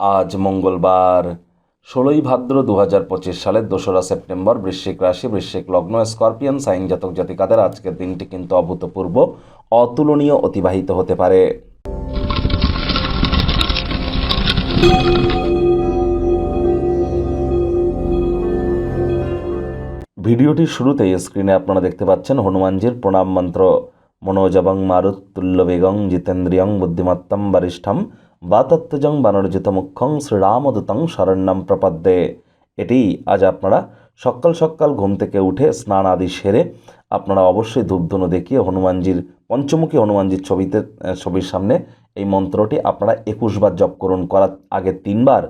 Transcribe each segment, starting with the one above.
আজ মঙ্গলবার, ষোলোই ভাদ্র দু হাজার পঁচিশ সালের দোসরা সেপ্টেম্বর, বৃশ্চিক রাশি, বৃশ্চিক লগ্ন, স্করপিয়ান, সাইন জাতক জাতিকাদের আজকের দিনটি কিন্তু অভূতপূর্ব, অতুলনীয়, অতিবাহিত হতে পারে। ভিডিওটির শুরুতেই স্ক্রিনে আপনারা দেখতে পাচ্ছেন হনুমানজির প্রণাম মন্ত্র। মনোজবং মারুত্তুল্য বেগং জিতেন্দ্রিয়ং বুদ্ধিমত্তম বরিষ্ঠম বাতত্ত্বজং বানরজিত মুখ্যং শ্রীরামদূতং শরণ্যম প্রপদ্যে। এটি আজ আপনারা সকাল সকাল ঘুম থেকে উঠে স্নান আদি সেরে আপনারা অবশ্যই ধূপধুনো দেখিয়ে হনুমানজির, পঞ্চমুখী হনুমানজির ছবিতে ছবির সামনে এই মন্ত্রটি আপনারা একুশবার জপ করুন, করার আগে তিনবার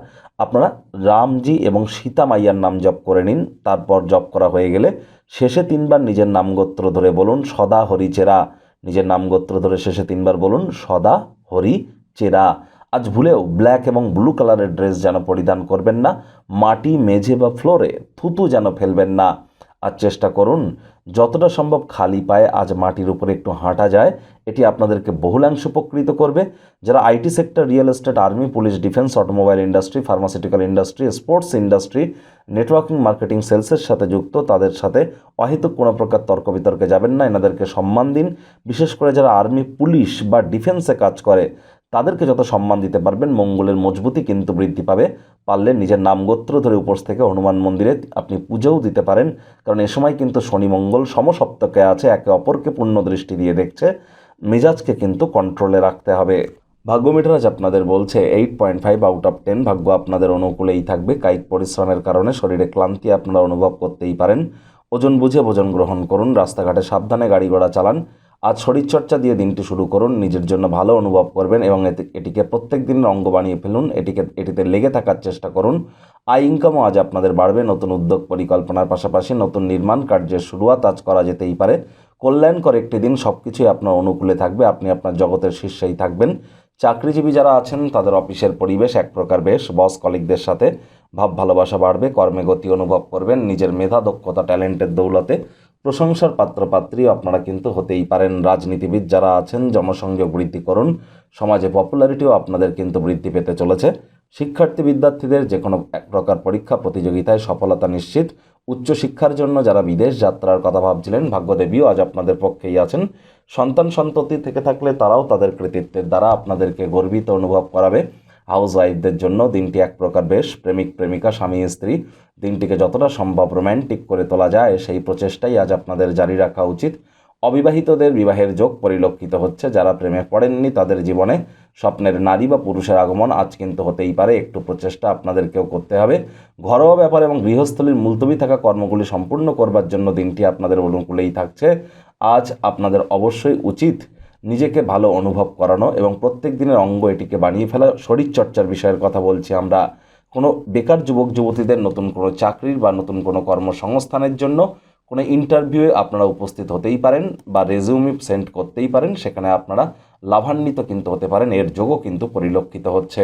আপনারা রামজি এবং সীতা মাইয়ার নাম জপ করে নিন, তারপর জপ করা হয়ে গেলে শেষে তিনবার নিজের নামগোত্র ধরে বলুন, সদা হরি চেরা নাম গোত্র ধরে শেষে তিনবার বলুন, সদা, হরি, চেরা। আজ ভুলেও ব্ল্যাক এবং ব্লু কালারের ড্রেস যেন পরিধান করবেন না, মাটি, মেঝে বা ফ্লোরে থুতু যেন ফেলবেন না। আর চেষ্টা করুন, যতটা সম্ভব খালি পায়ে আজ মাটির উপরে একটু হাঁটা যায়, এটি আপনাদেরকে বহুলাংশ উপকৃত করবে। যারা IT sector, real estate, army, police, defence, automobile industry, pharmaceutical industry, sports industry, networking, marketing, সেলসের সাথে যুক্ত, তাদের সাথে অহেতুক কোনো প্রকার তর্ক বিতর্কে যাবেন না। এনাদেরকে সম্মান দিন। বিশেষ করে যারা আর্মি, পুলিশ বা ডিফেন্সে কাজ করে তাদেরকে যত সম্মান দিতে পারবেন, মঙ্গলের মজবুতি কিন্তু বৃদ্ধি পাবে। পারলে নিজের নামগোত্র ধরে উপোস থেকে হনুমান মন্দিরে আপনি পুজোও দিতে পারেন। কারণ এ সময় কিন্তু শনি মঙ্গল সমসপ্তকে আছে, একে অপরকে পূর্ণ দৃষ্টি দিয়ে দেখছে। মেজাজকে কিন্তু কন্ট্রোলে রাখতে হবে। ভাগ্যমিটার আজ আপনাদের বলছে eight point five out of ten ভাগ্য আপনাদের অনুকূলেই থাকবে। কায়িক পরিশ্রমের কারণে শরীরে ক্লান্তি আপনারা অনুভব করতেই পারেন। ওজন বুঝে ভোজন গ্রহণ করুন, রাস্তাঘাটে সাবধানে গাড়ি ঘোড়া চালান। আজ শরীরচর্চা দিয়ে দিনটি শুরু করুন। নিজের জন্য ভালো অনুভব করবেন এবং এটিকে প্রত্যেক দিনের অঙ্গ বানিয়ে ফেলুন। এটিকে, এটিতে লেগে থাকার চেষ্টা করুন। আয় ইনকামও আজ আপনাদের বাড়বে। নতুন উদ্যোগ পরিকল্পনার পাশাপাশি নতুন নির্মাণ কার্যের শুরুয়াত আজ করা যেতেই পারে। কল্যাণকর একটি দিন সব কিছুই আপনার অনুকূলে থাকবে। আপনি আপনার জগতের শীর্ষেই থাকবেন। চাকরিজীবী যারা আছেন, তাদের অফিসের পরিবেশ এক প্রকার বেশ। বস কলিগদের সাথে ভাব ভালোবাসা বাড়বে। কর্মে গতি অনুভব করবেন। নিজের মেধা, দক্ষতা, ট্যালেন্টের দৌলতে প্রশংসার পাত্রপাত্রী আপনারা কিন্তু হতেই পারেন। রাজনীতিবিদ যারা আছেন, জনসংযোগ বৃদ্ধি করুন। সমাজে পপুলারিটিও আপনাদের কিন্তু বৃদ্ধি পেতে চলেছে। শিক্ষার্থী বিদ্যার্থীদের যে কোনো এক প্রকার পরীক্ষা, প্রতিযোগিতায় সফলতা নিশ্চিত। উচ্চশিক্ষার জন্য যারা বিদেশ যাত্রার কথা ভাবছিলেন, ভাগ্যদেবীও আজ আপনাদের পক্ষেই আছেন। সন্তান সন্ততি থেকে থাকলে তারাও তাদের কৃতিত্বের দ্বারা আপনাদেরকে গর্বিত অনুভব করাবে। হাউস ওয়াইফদের জন্য দিনটি এক প্রকার বেশ প্রেমিক প্রেমিকা, স্বামী, স্ত্রী। দিনটিকে যতটা সম্ভব রোম্যান্টিক করে তোলা যায়, সেই প্রচেষ্টাই আজ আপনাদের জারি রাখা উচিত। অবিবাহিতদের বিবাহের যোগ পরিলক্ষিত হচ্ছে। যারা প্রেমে পড়েননি, তাদের জীবনে স্বপ্নের নারী বা পুরুষের আগমন আজ কিন্তু হতেই পারে। একটু প্রচেষ্টা আপনাদেরকেও করতে হবে। ঘরোয়া ব্যাপার এবং গৃহস্থলীর মুলতবি থাকা কর্মগুলি সম্পূর্ণ করবার জন্য দিনটি আপনাদের অনুকূলেই থাকছে। আজ আপনাদের অবশ্যই উচিত নিজেকে ভালো অনুভব করানো এবং প্রত্যেক দিনের অঙ্গ এটিকে বানিয়ে ফেলা, শরীরচর্চার বিষয়ের কথা বলছি আমরা। কোনো বেকার যুবক, যুবতীদের নতুন কোনো চাকরির বা নতুন কোনো কর্মসংস্থানের জন্য কোনো ইন্টারভিউয়ে আপনারা উপস্থিত হতেই পারেন বা রেজিউমি সেন্ড করতেই পারেন। সেখানে আপনারা লাভান্বিত কিন্তু হতে পারেন। এর যোগও কিন্তু পরিলক্ষিত হচ্ছে।